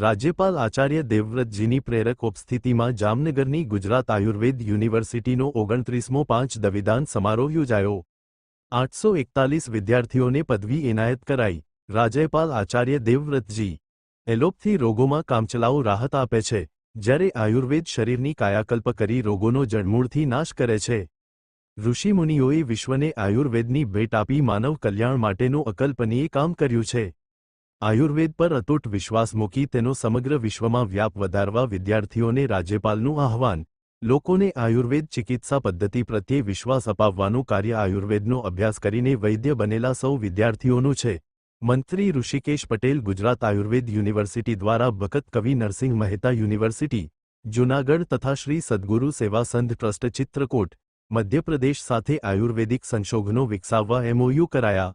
રાજ્યપાલ આચાર્ય દેવવ્રતજીની પ્રેરક ઉપસ્થિતિમાં જામનગરની ગુજરાત આયુર્વેદ યુનિવર્સિટીનો ઓગણત્રીસમો પાંચ દવિદાન સમારોહ યોજાયો. આઠસો એકતાલીસ વિદ્યાર્થીઓને પદવી એનાયત કરાઈ. રાજ્યપાલ આચાર્ય દેવવ્રતજી એલોપથી રોગોમાં કામચલાઉ રાહત આપે છે, જ્યારે આયુર્વેદ શરીરની કાયાકલ્પ કરી રોગોનો જડમૂળથી નાશ કરે છે. ઋષિમુનિઓએ વિશ્વને આયુર્વેદની ભેટ આપી માનવ કલ્યાણ માટેનું અકલ્પનીય કામ કર્યું છે. આયુર્વેદ પર અતૂટ વિશ્વાસ મૂકી તેનો સમગ્ર વિશ્વમાં વ્યાપ વધારવા વિદ્યાર્થીઓને રાજ્યપાલનું આહવાન. લોકોને આયુર્વેદ ચિકિત્સા પદ્ધતિ પ્રત્યે વિશ્વાસ અપાવવાનું કાર્ય આયુર્વેદનો અભ્યાસ કરીને વૈદ્ય બનેલા સૌ વિદ્યાર્થીઓનું છે. મંત્રી ઋષિકેશ પટેલ ગુજરાત આયુર્વેદ યુનિવર્સિટી દ્વારા ભગત કવિ નરસિંહ મહેતા યુનિવર્સિટી, જૂનાગઢ તથા શ્રી સદ્ગુરુ સેવા સંઘ ટ્રસ્ટ ચિત્રકોટ, મધ્યપ્રદેશ સાથે આયુર્વેદિક સંશોધનો વિકસાવવા એમઓયુ કરાયા.